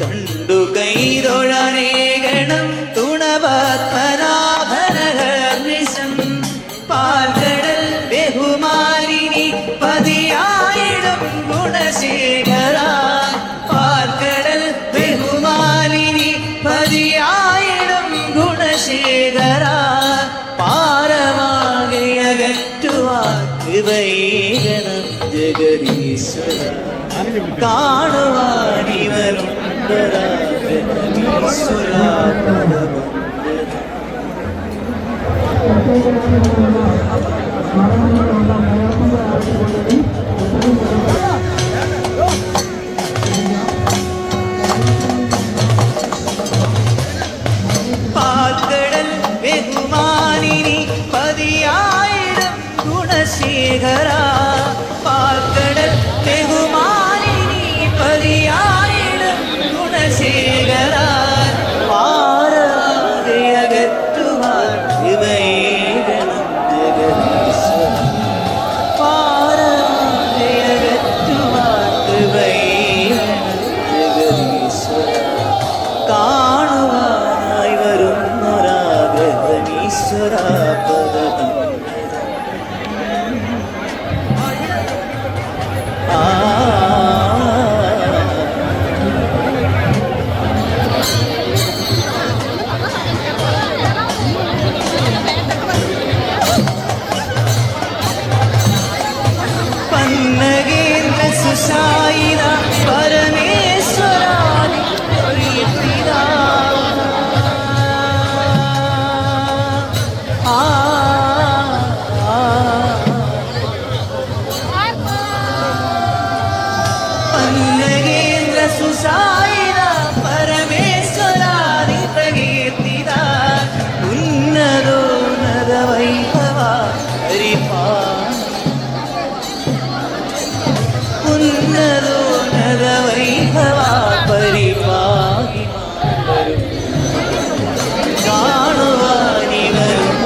കണ്ടു കൈതൊഴാനേകണം തുണപത്മനാഭനഹർനിശം. പാൽകടൽ ബഹുമാലിനി പതിയായിടും ഗുണശേഖര. പാൽകടൽ ബഹുമാലിനി പതിയായിടും ഗുണശേഖര. പാരമാകെ അകറ്റുവാൻ കൃപയേകണം ജഗദീശ്വര. കാണുവാനിവരുണ്ടൊരാഗ്രഹമീശ്വര പാൽക്കടൽ ബഹുമാനിനി പതിയായിരം ഗുണശേഖര சுசாயிரா பரமேஸ்வரா கீர்த்திதா உன்னதோ நத வைபவா ரிபா உன்னதோ நத வைபவா பரிபா காணுவாணி வரும்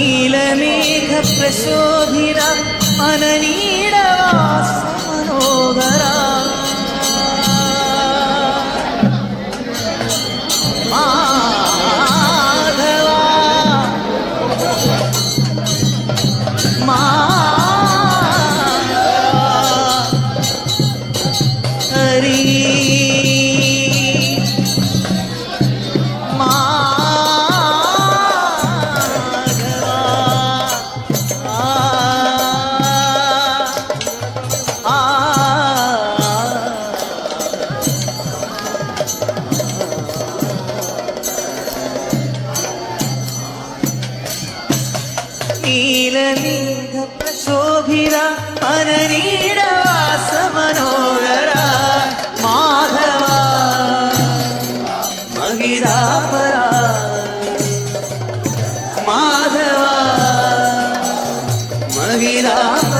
നീലമേഘപ്രശോഭിത അനനീടവാസ മനോഹരാ மோகிரா மனநீட வாச மனோகரா மாதவா மகிதாபரா மாதவா மகிதாபரா.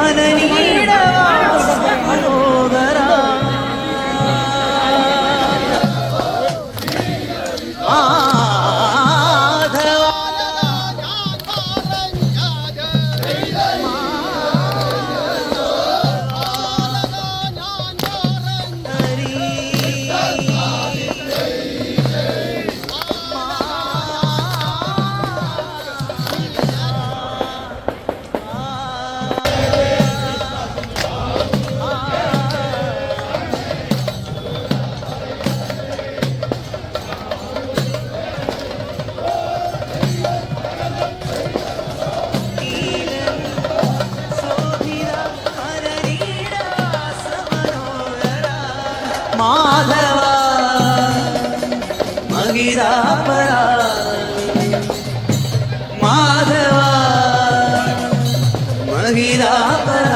காதலி ಮಾಧವ. ಮಗಿದಾಪರ ಮಾಧವ. ಮಗಿದಾಪರ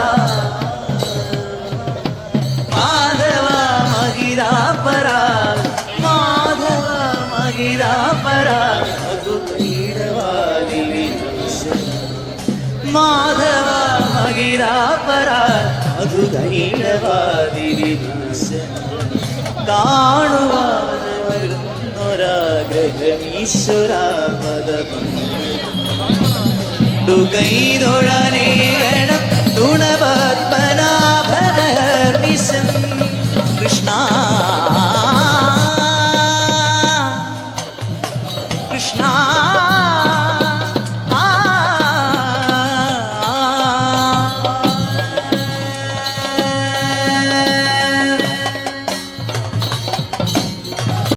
ಮಾಧವ ಮಗಿದಾಪರ ಮಾಧವ ಮಗಿದಾಪರ ಅದು ಪೀಡವಾದಿವಿ ಮಾಧವ ಮಗಿದಾಪರ ಅದು ದೈಡವಾದಿವಿ കാണുവാൻ വരുന്നൊരാഗ്രഹമീശ്വര പദമം തുകൈതൊഴനേ വേണം. ഗുണപത്മനാഭനിസം കൃഷ്ണ. കൃഷ്ണ.